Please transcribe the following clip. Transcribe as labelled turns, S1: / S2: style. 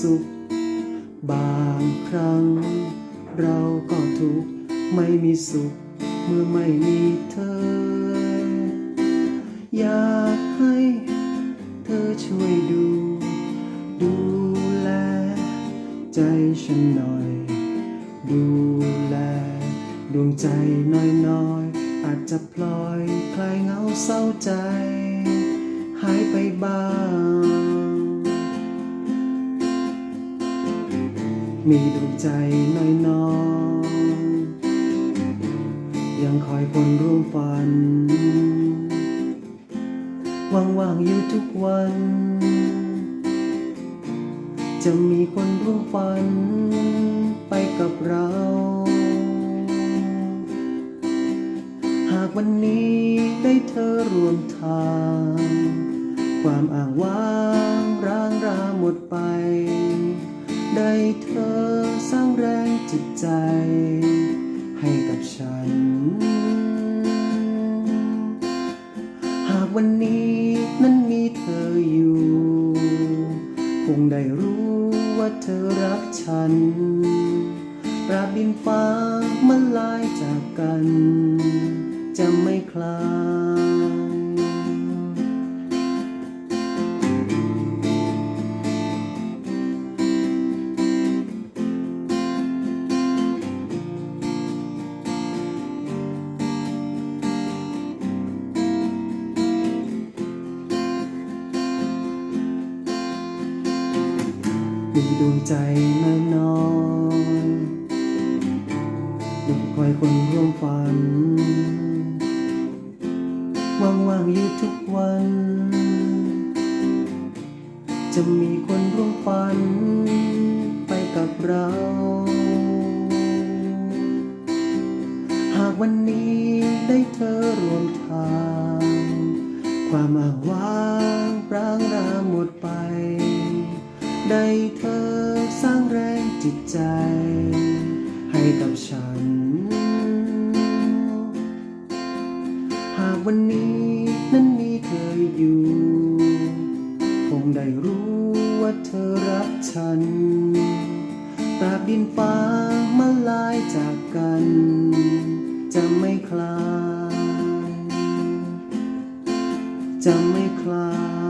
S1: สุข บางครั้ง เราก็ทุกข์ไม่มีสุข เมื่อไม่มีเธอ อยากให้เธอช่วยดู ดูแล ใจฉันหน่อย ดูแล ดวงใจน้อยๆ อาจจะพลอยคลายเหงาเศร้าใจ หายไปบ้าง มีดวงใจน้อยๆยังคอยคนร่วมฝัน ว่างๆอยู่ทุกวัน จะมีคนร่วมฝัน ไปกับเรา หากวันนี้ได้เธอร่วมทาง ความอ่างว้างร้างราหมดไป จิตใจให้กับฉัน หากวันนี้นั้นมีเธออยู่ คงได้รู้ว่าเธอรักฉันตราบดินฟ้ามันลายจากกัน จะไม่คลาย มีดวงใจน้อยๆยังคอยคนร่วมฝัน ว่างๆอยู่ทุกวัน จะมีคนร่วมฝัน ไปกับเรา หากวันนี้ได้เธอร่วมทาง ความอ้างว้างร้าง จิตใจ ให้กับฉัน หากวันนี้นั้นมีเธออยู่ คงได้รู้ว่าเธอรักฉันตราบดินฟ้ามาลายจากกัน จะไม่คลาย จะไม่คลาย